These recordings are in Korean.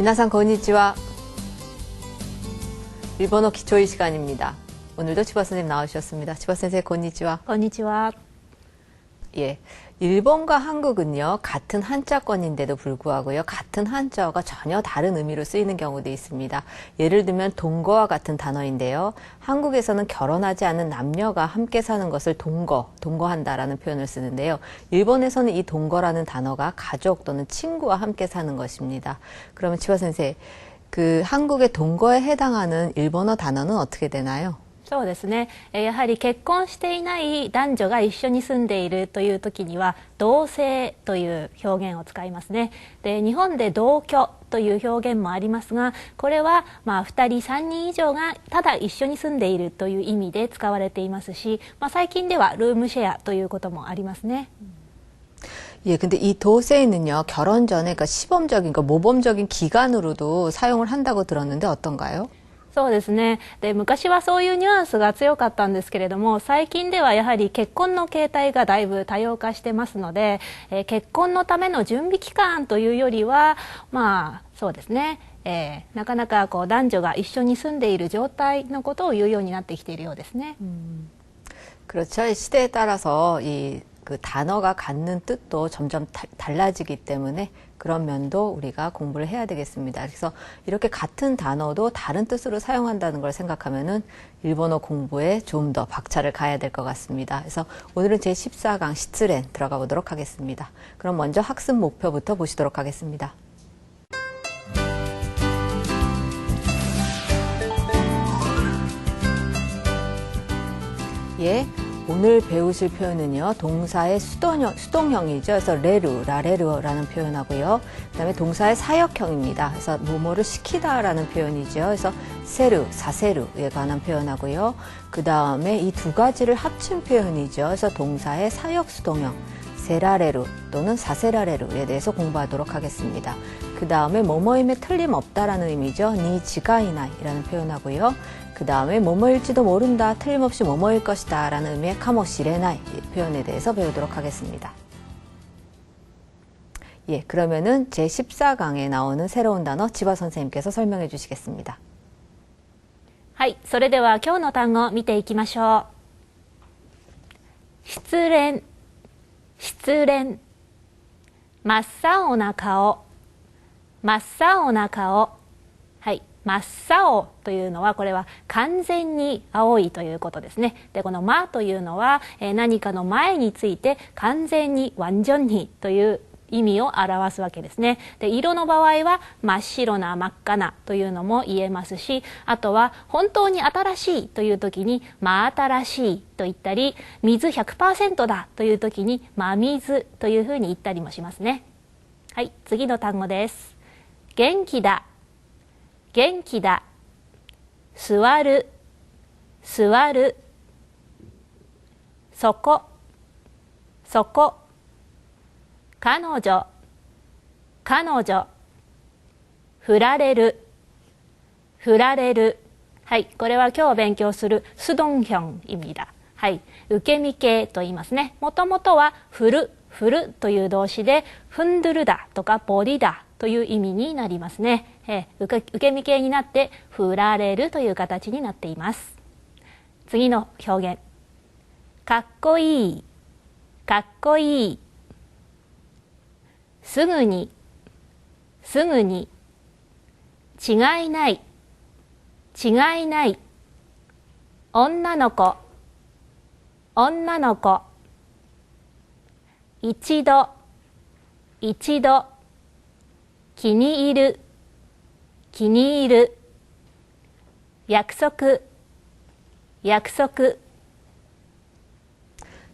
미나상 건니치와 일본어 기초의 시간입니다. 오늘도 치바 선생님 나오셨습니다. 치바 선생 건니치와 건니치와 예. 일본과 한국은요, 같은 한자권인데도 불구하고요, 같은 한자어가 전혀 다른 의미로 쓰이는 경우도 있습니다. 예를 들면, 동거와 같은 단어인데요. 한국에서는 결혼하지 않은 남녀가 함께 사는 것을 동거, 동거한다라는 표현을 쓰는데요. 일본에서는 이 동거라는 단어가 가족 또는 친구와 함께 사는 것입니다. 그러면 치화 선생, 그 한국의 동거에 해당하는 일본어 단어는 어떻게 되나요? そうですね。えーやはり結婚していない男女が一緒に住んでいるという時には、同性という表現を使いますね。で、日本で同居という表現もありますが、これは、まあ、2人、3人以上がただ一緒に住んでいるという意味で使われていますし、まあ、最近ではルームシェアということもありますね。 예, 근데 이 도세이는요, 결혼 전에, 그러니까 시범적인, 그러니까 모범적인 기간으로도 사용을 한다고 들었는데 어떤가요? そうですねで昔はそういうニュアンスが強かったんですけれども最近ではやはり結婚の形態がだいぶ多様化してますので、えー結婚のための準備期間というよりはまあそうですね、えーなかなかこう男女が一緒に住んでいる状態のことを言うようになってきているようですね。 그렇죠. 시대에 따라서 이 그 단어가 갖는 뜻도 점점 다- 달라지기 때문에 그런 면도 우리가 공부를 해야 되겠습니다. 그래서 이렇게 같은 단어도 다른 뜻으로 사용한다는 걸 생각하면은 일본어 공부에 좀 더 박차를 가야 될 것 같습니다. 그래서 오늘은 제 14강 시츠렌 들어가 보도록 하겠습니다. 그럼 먼저 학습 목표부터 보시도록 하겠습니다. 예. 오늘 배우실 표현은요, 동사의 수동형, 수동형이죠. 그래서 레루, 라레루라는 표현하고요. 그 다음에 동사의 사역형입니다. 그래서 뭐뭐를 시키다라는 표현이죠. 그래서 세루, 사세루에 관한 표현하고요. 그 다음에 이 두 가지를 합친 표현이죠. 그래서 동사의 사역 수동형, 세라레루 또는 사세라레루에 대해서 공부하도록 하겠습니다. 그 다음에 뭐뭐임에 틀림없다라는 의미죠. 니 지가이나이라는 표현하고요. 그 다음에 뭐뭐일지도 모른다, 틀림없이 뭐뭐일 것이다 라는 의미의 카모시레나이 표현에 대해서 배우도록 하겠습니다. 예, 그러면은 제14강에 나오는 새로운 단어 지바 선생님께서 설명해 주시겠습니다. はい、それでは今日の単語を見ていきましょう。失恋、 失恋。真っ青な顔、真っ青な顔。はい、真っ青というのはこれは完全に青いということですね。で、この真というのは、えー何かの前について完全にワンジョンにという意味を表すわけですね。で、色の場合は真っ白な真っ赤なというのも言えますし、あとは本当に新しいという時に真新しいと言ったり、水100%だという時に真水というふうに言ったりもしますね。はい、次の単語です。元気だ、元気だ、座る、座る、そこ、そこ、彼女、彼女、振られる、振られる。はい、これは今日勉強するスドンヒョン意味だ。はい、受け身形と言いますね。もともとは振る、振るという動詞で、ふんどるだとかボリだという意味になりますね。えー受け身形になって、振られるという形になっています。次の表現。かっこいい、かっこいい。すぐに、すぐに、違いない、違いない、女の子、女の子、一度、一度、気に入る、気に入る、約束、約束、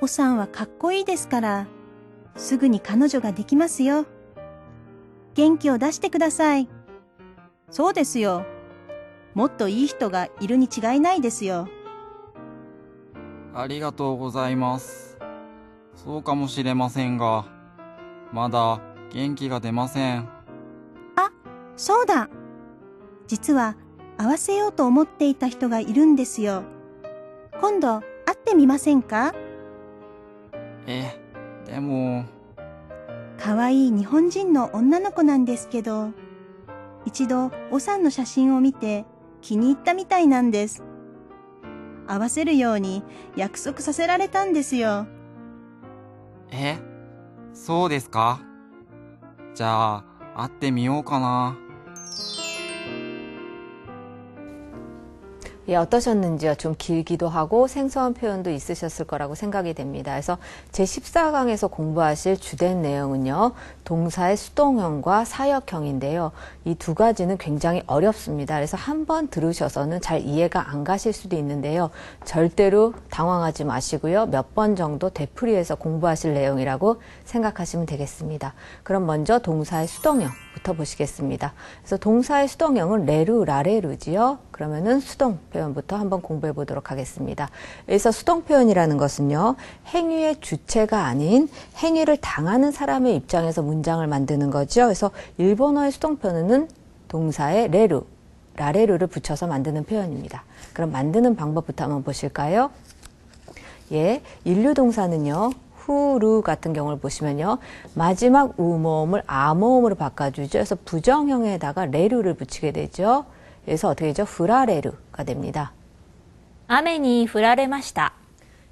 おさんはかっこいいですから、すぐに彼女ができますよ。元気を出してください。そうですよ。もっといい人がいるに違いないですよ。ありがとうございます。そうかもしれませんが、まだ元気が出ません。そうだ。実は会わせようと思っていた人がいるんですよ。今度会ってみませんか？え、でも、可愛い日本人の女の子なんですけど、一度おさんの写真を見て気に入ったみたいなんです。会わせるように約束させられたんですよ。え、そうですか？じゃあ、会ってみようかな。 예, 어떠셨는지요? 좀 길기도 하고 생소한 표현도 있으셨을 거라고 생각이 됩니다. 그래서 제14강에서 공부하실 주된 내용은요, 동사의 수동형과 사역형인데요. 이 두 가지는 굉장히 어렵습니다. 그래서 한 번 들으셔서는 잘 이해가 안 가실 수도 있는데요. 절대로 당황하지 마시고요. 몇 번 정도 되풀이해서 공부하실 내용이라고 생각하시면 되겠습니다. 그럼 먼저 동사의 수동형부터 보시겠습니다. 그래서 동사의 수동형은 레루, 라레루지요. 그러면은 수동 표현부터 한번 공부해 보도록 하겠습니다. 여기서 수동 표현이라는 것은요, 행위의 주체가 아닌 행위를 당하는 사람의 입장에서 문장을 만드는 거죠. 그래서 일본어의 수동 표현은 동사의 레루, 라레루를 붙여서 만드는 표현입니다. 그럼 만드는 방법부터 한번 보실까요? 예, 인류 동사는요. 후루 같은 경우를 보시면요. 마지막 우모음을 아모음으로 바꿔주죠. 그래서 부정형에다가 레루를 붙이게 되죠. 그래서 어떻게 되죠? 후라레르가 됩니다. 아멘이 후라레마시다.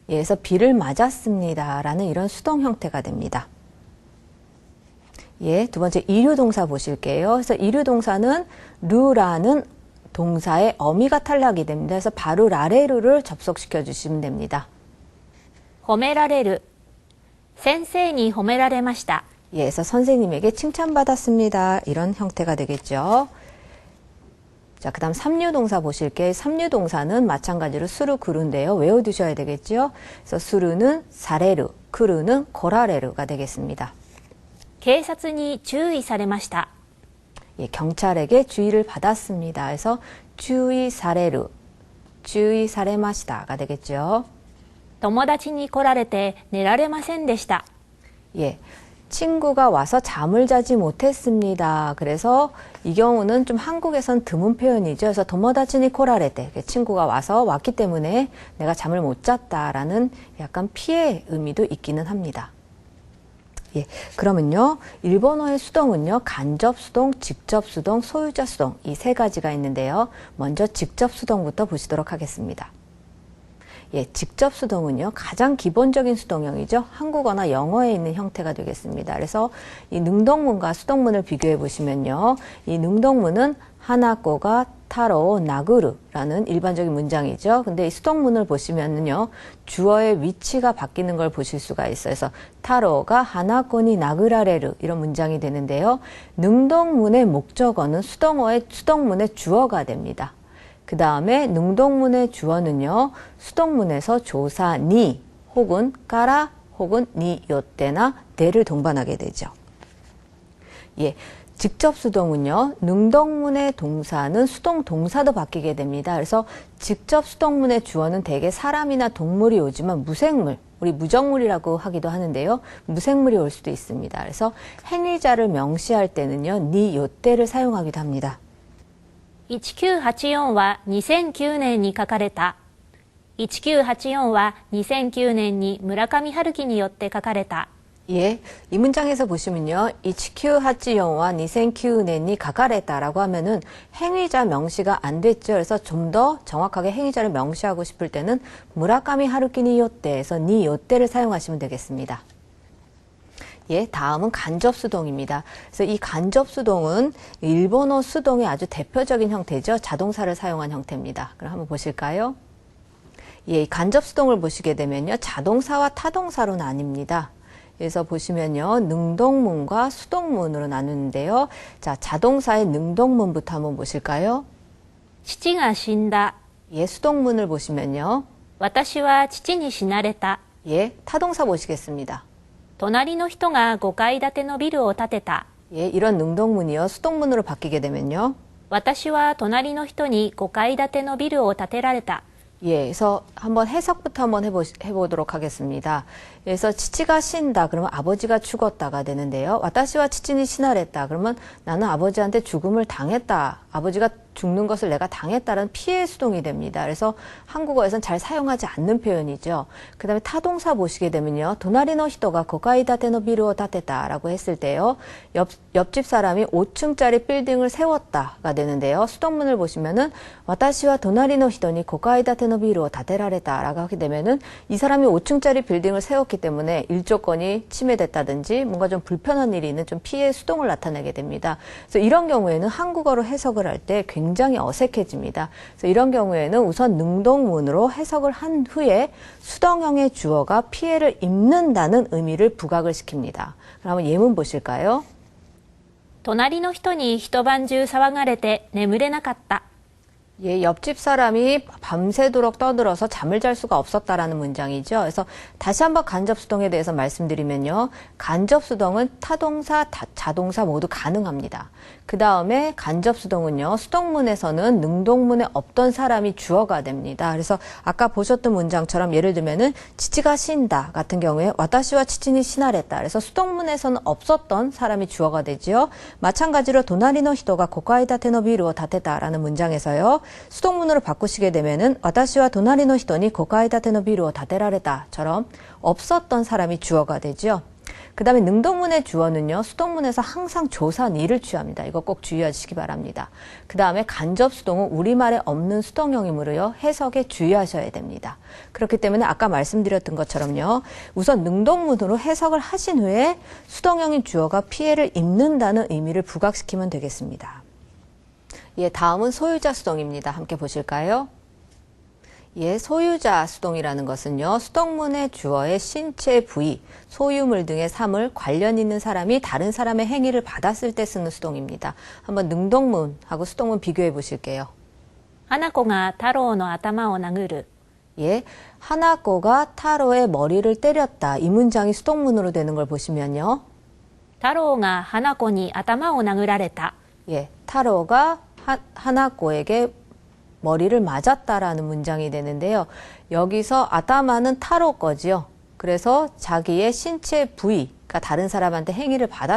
그래서 비를 맞았습니다. 라는 이런 수동 형태가 됩니다. 예, 두 번째 일류동사 보실게요. 그래서 일류동사는 루라는 동사의 어미가 탈락이 됩니다. 그래서 바로 라레르를 접속시켜 주시면 됩니다. 호메라레르 선생이 호메라레마시다. 예, 그래서 선생님에게 칭찬받았습니다. 이런 형태가 되겠죠. 자, 그 다음 삼류동사 보실게요. 삼류동사는 마찬가지로 수루 그루인데요. 외워두셔야 되겠죠. 그래서 수루는 사레루, 크루는 고라레루가 되겠습니다. 警察に注意されました。 예, 경찰에게 주의를 받았습니다. 그래서 주의 사레루, 주의 사레마시다가 되겠죠. 友達に来られて寝られませんでした。 예. 친구가 와서 잠을 자지 못했습니다. 그래서 이 경우는 좀 한국에선 드문 표현이죠. 그래서 도모다치니 코라레테 친구가 와서 왔기 때문에 내가 잠을 못 잤다라는 약간 피해 의미도 있기는 합니다. 예, 그러면요. 일본어의 수동은요. 간접 수동, 직접 수동, 소유자 수동 이 세 가지가 있는데요. 먼저 직접 수동부터 보시도록 하겠습니다. 예, 직접 수동은요, 가장 기본적인 수동형이죠. 한국어나 영어에 있는 형태가 되겠습니다. 그래서 이 능동문과 수동문을 비교해 보시면요, 이 능동문은 하나꼬가 타로 나그르라는 일반적인 문장이죠. 근데 이 수동문을 보시면은요, 주어의 위치가 바뀌는 걸 보실 수가 있어요. 그래서 타로가 하나꼬니 나그라레르 이런 문장이 되는데요. 능동문의 목적어는 수동어의 수동문의 주어가 됩니다. 그 다음에 능동문의 주어는요, 수동문에서 조사 니 혹은 까라 혹은 니 요때나 대를 동반하게 되죠. 예. 직접 수동은요, 능동문의 동사는 수동 동사도 바뀌게 됩니다. 그래서 직접 수동문의 주어는 대개 사람이나 동물이 오지만 무생물, 우리 무정물이라고 하기도 하는데요. 무생물이 올 수도 있습니다. 그래서 행위자를 명시할 때는요, 니 요때를 사용하기도 합니다. 1984は2009年に書かれた。1984は2009年に村上春樹によって書かれた。 예, 이 문장에서 보시면요. 이치큐 하치용과 니센큐넨이 가가레다라고 하면은 행위자 명시가 안 됐죠. 그래서 좀 더 정확하게 행위자를 명시하고 싶을 때는 무라카미 하루키니 요때에서 니 요때를 사용하시면 되겠습니다. 예, 다음은 간접 수동입니다. 그래서 이 간접 수동은 일본어 수동의 아주 대표적인 형태죠. 자동사를 사용한 형태입니다. 그럼 한번 보실까요? 예, 이 간접 수동을 보시게 되면요. 자동사와 타동사로 나뉩니다. 그래서 보시면요. 능동문과 수동문으로 나누는데요. 자, 자동사의 능동문부터 한번 보실까요? 父が死んだ。 예, 수동문을 보시면요. 私は父に死なれた。 예, 타동사 보시겠습니다. 隣の人が5階建てのビルを建てた。 예, 이런 능동문이요. 수동문으로 바뀌게 되면요. 私は隣の人に5階建てのビルを建てられた。 예, 그래서 한번 해석부터 한번 해보, 해보도록 하겠습니다. 그래서 치치가 신다 그러면 아버지가 죽었다가 되는데요. 와타시와 치치니 신하랬다 그러면 나는 아버지한테 죽음을 당했다. 아버지가 죽는 것을 내가 당했다는 피해 수동이 됩니다. 그래서 한국어에선 잘 사용하지 않는 표현이죠. 그 다음에 타동사 보시게 되면요. 도나리노 히토가 고가이 다테노 비루오 다테다라고 했을 때요. 옆, 옆집 사람이 5층짜리 빌딩을 세웠다가 되는데요. 수동문을 보시면은 와타시와 도나리노 히토니 고가이 다테노 비루오 다테라레다라고 하게 되면은 이 사람이 5층짜리 빌딩을 세웠기 때문에 일조권이 침해됐다든지 뭔가 좀 불편한 일이 있는 좀 피해 수동을 나타내게 됩니다. 그래서 이런 경우에는 한국어로 해석을 할 때 굉장히 어색해집니다. 그래서 이런 경우에는 우선 능동문으로 해석을 한 후에 수동형의 주어가 피해를 입는다는 의미를 부각을 시킵니다. 그럼 한번 예문 보실까요? 隣の人に一晩中騒がれて眠れなかった。 예, 옆집 사람이 밤새도록 떠들어서 잠을 잘 수가 없었다라는 문장이죠. 그래서 다시 한번 간접수동에 대해서 말씀드리면요. 간접수동은 타동사, 다- 자동사 모두 가능합니다. 그 다음에 간접수동은요. 수동문에서는 능동문에 없던 사람이 주어가 됩니다. 그래서 아까 보셨던 문장처럼 예를 들면은 치치가 신다 같은 경우에 와타시와 치치니 신하랬다. 그래서 수동문에서는 없었던 사람이 주어가 되지요. 마찬가지로 도나리노 히도가 고카이 다테노 비루を 다테다라는 문장에서요. 수동문으로 바꾸시게 되면은 와타시와 도나리노 히도니 고카이 다테노 비루を 다테라레다처럼 없었던 사람이 주어가 되죠. 그 다음에 능동문의 주어는요, 수동문에서 항상 조사 니를 취합니다. 이거 꼭 주의하시기 바랍니다. 그 다음에 간접 수동은 우리말에 없는 수동형이므로요, 해석에 주의하셔야 됩니다. 그렇기 때문에 아까 말씀드렸던 것처럼요, 우선 능동문으로 해석을 하신 후에 수동형인 주어가 피해를 입는다는 의미를 부각시키면 되겠습니다. 예, 다음은 소유자 수동입니다. 함께 보실까요? 예, 소유자 수동이라는 것은요, 수동문의 주어의 신체 부위, 소유물 등의 사물, 관련 있는 사람이 다른 사람의 행위를 받았을 때 쓰는 수동입니다. 한번 능동문하고 수동문 비교해 보실게요. 하나코가 타로의 아타마오 나그르. 예, 하나코가 타로의 머리를 때렸다. 이 문장이 수동문으로 되는 걸 보시면요. 타로가 하나코니 아타마오 나그라레타. 예, 타로가 하, 하나코에게 머리를 맞았다라는 문장이 되는데요. 여기서 아타마는 타로 거지요. 그래서 자기의 신체 부위가 다른 사람한테 행위를 받았